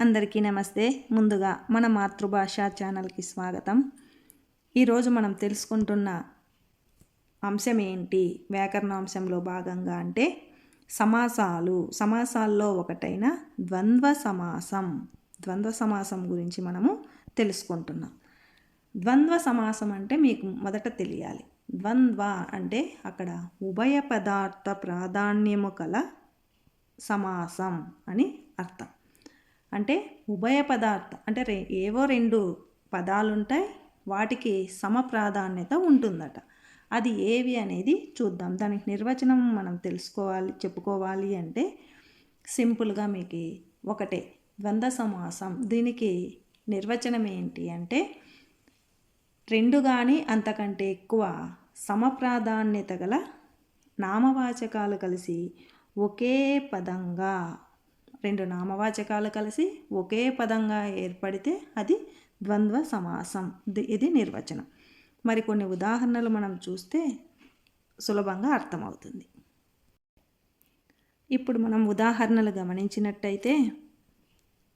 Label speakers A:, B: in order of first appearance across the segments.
A: అందరికీ నమస్తే. ముందుగా మన మాతృభాష ఛానల్కి స్వాగతం. ఈరోజు మనం తెలుసుకుంటున్న అంశం ఏంటి? వ్యాకరణాంశంలో భాగంగా అంటే సమాసాలు. సమాసాల్లో ఒకటైన ద్వంద్వ సమాసం. ద్వంద్వ సమాసం గురించి మనము తెలుసుకుంటున్నాం. ద్వంద్వ సమాసం అంటే మీకు మొదట తెలియాలి. ద్వంద్వ అంటే అక్కడ ఉభయ పదార్థ ప్రాధాన్యము కల సమాసం అని అర్థం. అంటే ఉభయ పదార్థ అంటే రే ఏవో రెండు పదాలు ఉంటాయి వాటికి సమ ప్రాధాన్యత ఉంటుందట. అది ఏవి అనేది చూద్దాం. దానికి నిర్వచనం మనం తెలుసుకోవాలి చెప్పుకోవాలి అంటే సింపుల్గా మీకు ఒకటే ద్వంద్వ సమాసం. దీనికి నిర్వచనం ఏంటి అంటే రెండు కానీ అంతకంటే ఎక్కువ సమప్రాధాన్యత గల నామవాచకాలు కలిసి ఒకే పదంగా రెండు నామవాచకాలు కలిసి ఒకే పదంగా ఏర్పడితే అది ద్వంద్వ సమాసం. ది- ఇది నిర్వచనం. మరి కొన్ని ఉదాహరణలు మనం చూస్తే సులభంగా అర్థమవుతుంది. ఇప్పుడు మనం ఉదాహరణలు గమనించినట్టయితే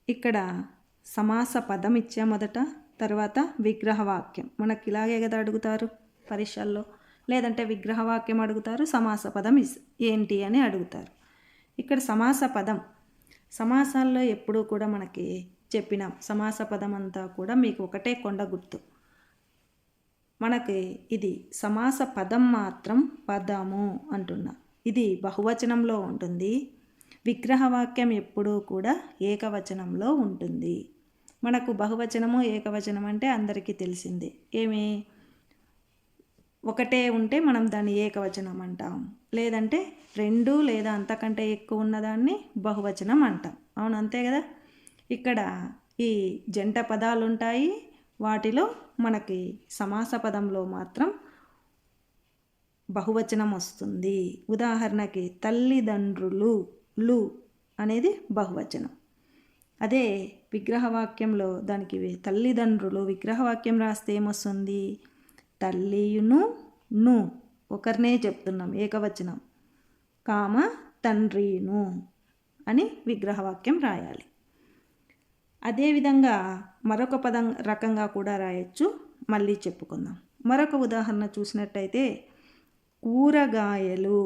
A: ఇక్కడ సమాస పదం ఇచ్చా మొదట తర్వాత విగ్రహవాక్యం. మనకి ఇలాగే కదా అడుగుతారు పరీక్షల్లో. లేదంటే విగ్రహవాక్యం అడుగుతారు సమాస పదం ఇస్ ఏంటి అని అడుగుతారు. ఇక్కడ సమాస పదం సమాసాల్లో ఎప్పుడూ కూడా మనకి చెప్పినాం సమాస పదం అంతా కూడా మీకు ఒకటే కొండ గుర్తు. మనకి ఇది సమాస పదం మాత్రం పదము అంటున్నా. ఇది బహువచనంలో ఉంటుంది. విగ్రహవాక్యం ఎప్పుడూ కూడా ఏకవచనంలో ఉంటుంది. మనకు బహువచనము ఏకవచనం అంటే అందరికీ తెలిసిందే. ఏమి? ఒకటే ఉంటే మనం దాన్ని ఏకవచనం అంటాం. లేదంటే రెండు లేదా అంతకంటే ఎక్కువ ఉన్నదాన్ని బహువచనం అంటాం. అవును అంతే కదా? ఇక్కడ ఈ జంట పదాలు ఉంటాయి వాటిలో మనకి సమాస పదంలో మాత్రం బహువచనం వస్తుంది. ఉదాహరణకి తల్లిదండ్రులు లు అనేది బహువచనం. అదే విగ్రహవాక్యంలో దానికి తల్లిదండ్రులు విగ్రహవాక్యం రాస్తే ఏమొస్తుంది? తల్లియును ను. ఒకరినే చెప్తున్నాం ఏకవచనం. కామ తండ్రిను అని విగ్రహవాక్యం రాయాలి. అదేవిధంగా మరొక పదం రకంగా కూడా రాయొచ్చు. మళ్ళీ చెప్పుకుందాం. మరొక ఉదాహరణ చూసినట్టయితే కూరగాయలు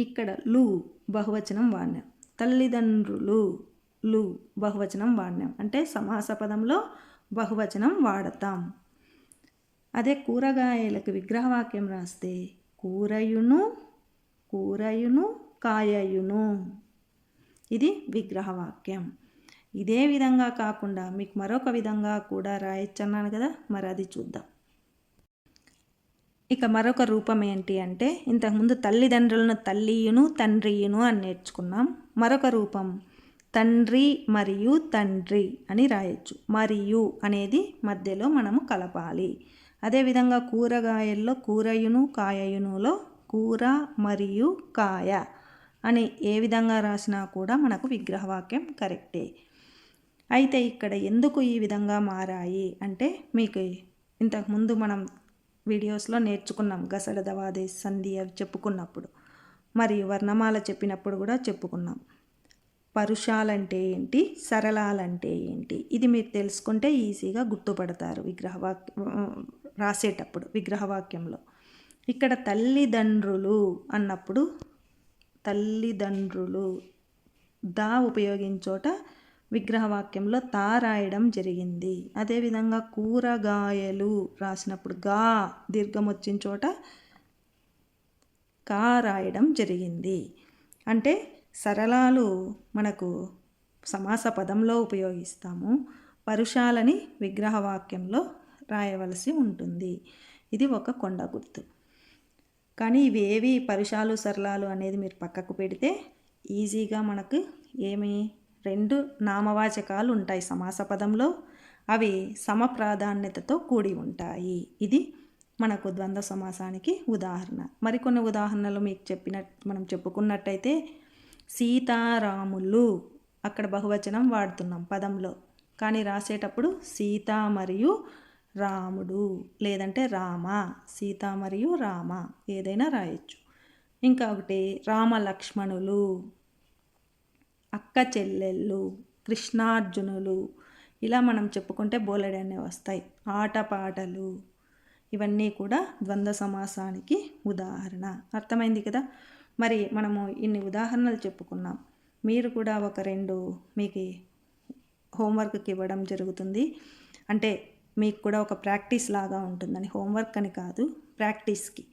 A: ఇక్కడ లు బహువచనం వాడినాం తల్లిదండ్రులు లు బహువచనం వాడినాం అంటే సమాస పదంలో బహువచనం వాడతాం. అదే కూరగాయలకు విగ్రహవాక్యం రాస్తే కూరయును కూరయును కాయయును. ఇది విగ్రహవాక్యం. ఇదే విధంగా కాకుండా మీకు మరొక విధంగా కూడా రాయొచ్చన్నాను కదా మరి అది చూద్దాం. ఇక మరొక రూపం ఏంటి అంటే ఇంతకుముందు తల్లిదండ్రులను తల్లియును తండ్రియును అని నేర్చుకున్నాం. మరొక రూపం తండ్రి మరియు తండ్రి అని రాయొచ్చు. మరియు అనేది మధ్యలో మనము కలపాలి. అదేవిధంగా కూరగాయల్లో కూరయును కాయయునులో కూర మరియు కాయ అని ఏ విధంగా రాసినా కూడా మనకు విగ్రహవాక్యం కరెక్టే. అయితే ఇక్కడ ఎందుకు ఈ విధంగా మారాయి అంటే మీకు ఇంతకుముందు మనం వీడియోస్లో నేర్చుకున్నాం గసడ దవాదే సంధి అవి చెప్పుకున్నప్పుడు. మరియు వర్ణమాల చెప్పినప్పుడు కూడా చెప్పుకున్నాం. పరుషాలంటే ఏంటి? సరళాలంటే ఏంటి? ఇది మీరు తెలుసుకుంటే ఈజీగా గుర్తుపడతారు విగ్రహవాక్య రాసేటప్పుడు విగ్రహవాక్యంలో. ఇక్కడ తల్లిదండ్రులు అన్నప్పుడు తల్లిదండ్రులు దా ఉపయోగించోట విగ్రహవాక్యంలో తా రాయడం జరిగింది. అదేవిధంగా కూరగాయలు రాసినప్పుడు గా దీర్ఘం వచ్చిన చోట కా రాయడం జరిగింది. అంటే సరళాలు మనకు సమాస పదంలో ఉపయోగిస్తాము. పరుషాలని విగ్రహవాక్యంలో రాయవలసి ఉంటుంది. ఇది ఒక కొండ గుర్తు. కానీ ఇవి ఏవి? పరుషాలు సరళాలు అనేది మీరు పక్కకు పెడితే ఈజీగా మనకు ఏమి? రెండు నామవాచకాలు ఉంటాయి సమాస పదంలో. అవి సమ ప్రాధాన్యతతో కూడి ఉంటాయి. ఇది మనకు ద్వంద్వ సమాసానికి ఉదాహరణ. మరికొన్ని ఉదాహరణలు మీకు చెప్పిన మనం చెప్పుకున్నట్టయితే సీతారాములు. అక్కడ బహువచనం వాడుతున్నాం పదంలో. కానీ రాసేటప్పుడు సీత మరియు రాముడు. లేదంటే రామ సీత మరియు రామ ఏదైనా రాయొచ్చు. ఇంకా ఒకటి రామ లక్ష్మణులు అక్క చెల్లెళ్ళు కృష్ణార్జునులు. ఇలా మనం చెప్పుకుంటే బోలెడన్ని వస్తాయి. ఆటపాటలు ఇవన్నీ కూడా ద్వంద్వ సమాసానికి ఉదాహరణ. అర్థమైంది కదా? మరి మనము ఇన్ని ఉదాహరణలు చెప్పుకున్నాం. మీరు కూడా ఒక రెండు మీకు హోంవర్క్కి ఇవ్వడం జరుగుతుంది. అంటే మీకు కూడా ఒక ప్రాక్టీస్ లాగా ఉంటుందని హోంవర్క్ అని కాదు ప్రాక్టీస్కి.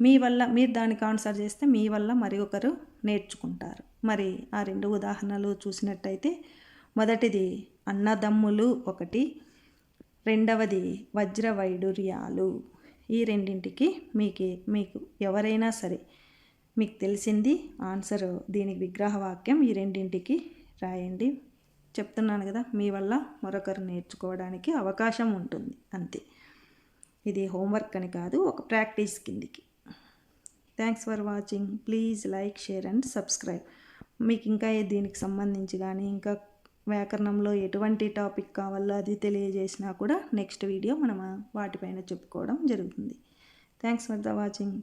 A: మీ వల్ల మీరు దానికి ఆన్సర్ చేస్తే మీ వల్ల మరి ఒకరు నేర్చుకుంటారు. మరి ఆ రెండు ఉదాహరణలు చూసినట్టయితే మొదటిది అన్నదమ్ములు ఒకటి రెండవది వజ్ర వైడూర్యాలు ఈ రెండింటికి మీకు మీకు ఎవరైనా సరే మీకు తెలిసింది ఆన్సర్ దీనికి విగ్రహవాక్యం ఈ రెండింటికి రాయండి. చెప్తున్నాను కదా మీ వల్ల మరొకరు నేర్చుకోవడానికి అవకాశం ఉంటుంది. అంతే. ఇది హోంవర్క్ అని కాదు ఒక ప్రాక్టీస్ కిందికి. Thanks for watching please like share and subscribe మీకు ఇంకా ఏ- దీనికి సంబంధించి కానీ ఇంకా వ్యాకరణంలో ఎటువంటి టాపిక్ కావాలో అది తెలియజేసినా కూడా నెక్స్ట్ వీడియో మనం వాటిపైన చెప్పుకోవడం జరుగుతుంది. Thanks for the watching